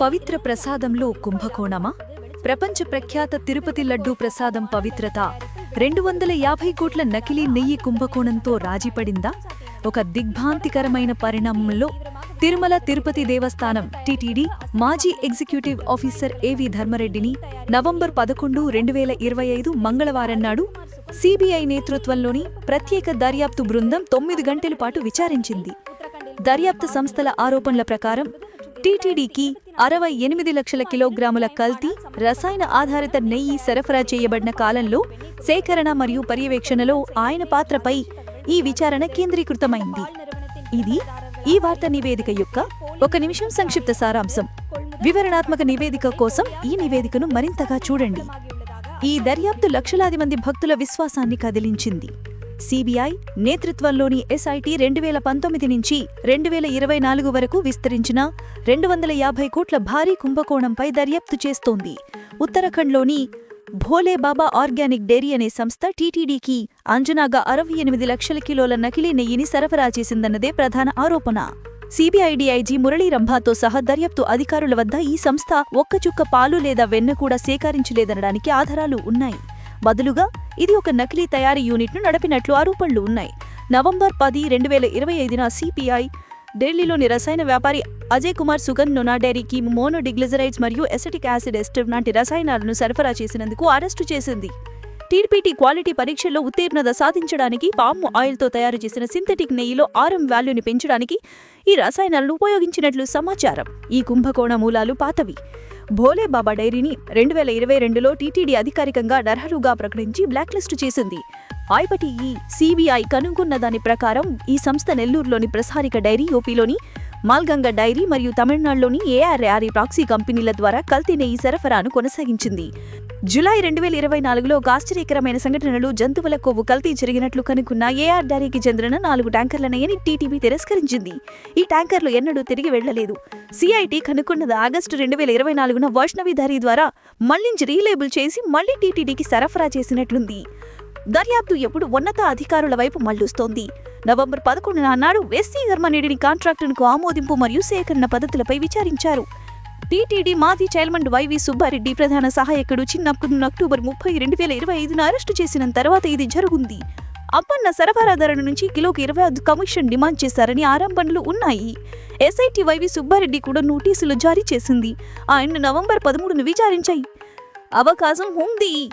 పవిత్ర ప్రసాదంలో కుంభకోణమా? ప్రపంచ ప్రఖ్యాత తిరుపతి లడ్డూ ప్రసాదం పవిత్రత. రెండు వందల యాభై కోట్ల నకిలీ నెయ్యి కుంభకోణంతో రాజీపడిందా? ఒక దిగ్భాంతికరమైన పరిణామంలో తిరుమల తిరుపతి దేవస్థానం టిటిడి మాజీ ఎగ్జిక్యూటివ్ ఆఫీసర్ ఏవి ధర్మరెడ్డిని నవంబర్ పదకొండు రెండు వేల ఇరవై ఐదు మంగళవారం నాడు సిబిఐ నేతృత్వంలోని ప్రత్యేక దర్యాప్తు బృందం తొమ్మిది గంటల పాటు విచారించింది. దర్యాప్తు సంస్థల ఆరోపణల ప్రకారం టీటీడీకి అరవై ఎనిమిది లక్షల కిలోగ్రాముల కల్తీ రసాయన ఆధారిత నెయ్యి సరఫరా చేయబడిన కాలంలో సేకరణ మరియు పర్యవేక్షణలో ఆయన పాత్రపై ఈ విచారణ కేంద్రీకృతమైంది. ఇది ఈ వార్త నివేదిక యొక్క ఒక నిమిషం సంక్షిప్త సారాంశం. వివరణాత్మక నివేదిక కోసం ఈ నివేదికను మరింతగా చూడండి. ఈ దర్యాప్తు లక్షలాది మంది భక్తుల విశ్వాసాన్ని కదిలించింది. సిబిఐ నేతృత్వంలోని ఎస్ఐటి రెండు వేల పంతొమ్మిది నుంచి రెండు వేల ఇరవై నాలుగు వరకు విస్తరించిన రెండు వందల యాభై కోట్ల భారీ కుంభకోణంపై దర్యాప్తు చేస్తోంది. ఉత్తరాఖండ్లోని భోలేబాబా ఆర్గానిక్ డైరీ అనే సంస్థ టీటీడీకి అంజనాగా అరవై ఎనిమిది లక్షల కిలోల నకిలీ నెయ్యిని సరఫరా చేసిందన్నదే ప్రధాన ఆరోపణ. సిబిఐ డీఐజీ మురళీ రంభాతో సహా దర్యాప్తు అధికారుల వద్ద ఈ సంస్థ ఒక్క చుక్క పాలు లేదా వెన్న కూడా సేకరించలేదనడానికి ఆధారాలు ఉన్నాయి. బదులుగా ఇది ఒక నకిలీ తయారీ యూనిట్ను నడిపినట్లు ఆరోపణలు ఉన్నాయి. నవంబర్ పది రెండు వేల ఇరవై ఐదున సిపిఐ ఢిల్లీలోని రసాయన వ్యాపారి అజయ్ కుమార్ సుగంధ్ నొనా డైరీకి మోనోడిగ్లిజరైడ్స్ మరియు ఎసిటిక్ యాసిడ్ ఎస్టివ్ లాంటి రసాయనాలను సరఫరా చేసినందుకు అరెస్టు చేసింది. టీడీపీటీ క్వాలిటీ పరీక్షల్లో ఉత్తీర్ణత సాధించడానికి పాము ఆయిల్తో తయారు చేసిన సింథటిక్ నెయ్యిలో ఆరం వాల్యూని పెంచడానికి ఈ రసాయనాలను ఉపయోగించినట్లు సమాచారం. ఈ కుంభకోణ మూలాలు పాతవి. భోలేబాబా డైరీని రెండు వేల ఇరవై రెండులో టీటీడీ అధికారికంగా నర్హరుగా ప్రకటించి బ్లాక్లిస్టు చేసింది. ఆయపటి ఈ సిబిఐ కనుగొన్న దాని ప్రకారం ఈ సంస్థ నెల్లూరులోని ప్రసారిక డైరీ ఓపీలోని మాల్గంగ డైరీ మరియు తమిళనాడులోని ఏఆర్ఆర్ఈ ప్రాక్సీ కంపెనీల ద్వారా కల్తీ నెయ్యి సరఫరాను కొనసాగించింది. జులై రెండు వేల ఇరవై నాలుగులో ఒక ఆశ్చర్యకరమైన సంఘటనలు జంతువుల కొవ్వు కల్తీ జరిగినట్లు కనుక్కున్న ఏఆర్ డైరీకి చెందిన నాలుగు ట్యాంకర్ల నెయ్యిని టీటీబీ తిరస్కరించింది? ఈ ట్యాంకర్లు ఎన్నడూ తిరిగి వెళ్ళలేదు సిఐటి కనుక్కున్నది ఆగస్టు రెండు వేల ఇరవై నాలుగున వైష్ణవి దారి ద్వారా మళ్ళించి రీలేబుల్ చేసి మళ్ళీ టీటీడీకి సరఫరా చేసినట్లుంది. దర్యాప్తు ఎప్పుడు ఉన్నత అధికారుల వైపు మళ్ళుస్తోంది. నవంబర్ పదకొండున నాడు ఎస్సీ ధర్మనిడిని కాంట్రాక్టును ఆమోదింపు మరియు సేకరణ పద్ధతులపై విచారించారు. టీటీడీ మాజీ చైర్మన్ వైవి సుబ్బారెడ్డి ప్రధాన సహాయకుడు చిన్నప్పును అక్టోబర్ ముప్పై రెండు వేల ఇరవై ఐదున అరెస్టు చేసిన తర్వాత ఇది జరుగుంది. అప్పన్న సరఫరా ధరల నుంచి కిలోకి ఇరవై ఐదు కమిషన్ డిమాండ్ చేశారని ఆరంభణలు ఉన్నాయి. ఎస్ఐటి వైవి సుబ్బారెడ్డి కూడా నోటీసులు జారీ చేసింది. ఆయన నవంబర్ పదమూడును విచారించాయి. అవకాశం ఉంది.